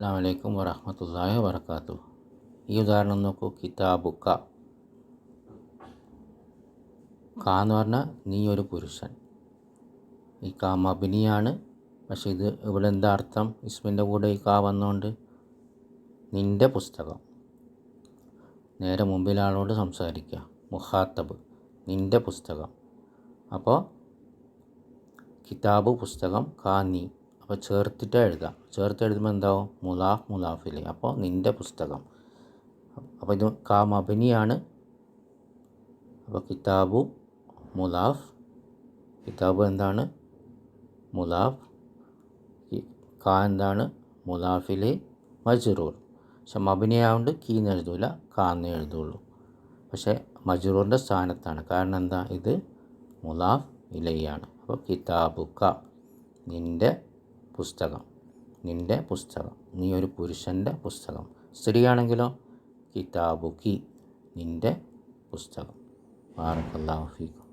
അസ്സാം വലൈക്കും വറഹമത്തല്ലാഹി വബർക്കാത്തു ഈ ഉദാഹരണം നോക്കൂ കിതാബുക്ക ക എന്ന് പറഞ്ഞാൽ നീ ഒരു പുരുഷൻ. ഈ ക മബിനിയാണ് പക്ഷെ ഇത് ഇവിടെ എന്താ അർത്ഥം? ഇസ്മിന്റെ കൂടെ ഈ ക വന്നുകൊണ്ട് നിന്റെ പുസ്തകം. നേരെ മുമ്പിൽ ആളോട് സംസാരിക്കുക മുഹാത്തബ് നിന്റെ പുസ്തകം. അപ്പോൾ കിതാബ് പുസ്തകം കാ നീ. അപ്പോൾ ചേർത്തിട്ടാണ് എഴുതാം ചേർത്ത് എഴുതുമ്പോൾ എന്താവും? മുലാഫ് മുലാഫിലെ. അപ്പോൾ നിന്റെ പുസ്തകം. അപ്പോൾ ഇത് കാ മബനിയാണ് അപ്പോൾ കിതാബു മുലാഫ്. കിതാബ് എന്താണ്? മുലാഫ്. കാ എന്താണ്? മുലാഫിലെ മജ്റൂർ. പക്ഷെ മബിനിയായതുകൊണ്ട് കീന്ന് എഴുതൂല കാന്ന് എഴുതുള്ളൂ. പക്ഷേ മജ്റൂറിന്റെ സ്ഥാനത്താണ്. കാരണം എന്താ? ഇത് മുലാഫ് ഇലയാണ് അപ്പോൾ കിതാബു ക നിന്റെ പുസ്തകം. നിന്റെ പുസ്തകം. നീ ഒരു പുരുഷന്റെ പുസ്തകം. സ്ത്രീയാണെങ്കിലോ? കിതാബുക്കി നിന്റെ പുസ്തകം. ബാറക്കല്ലാഹു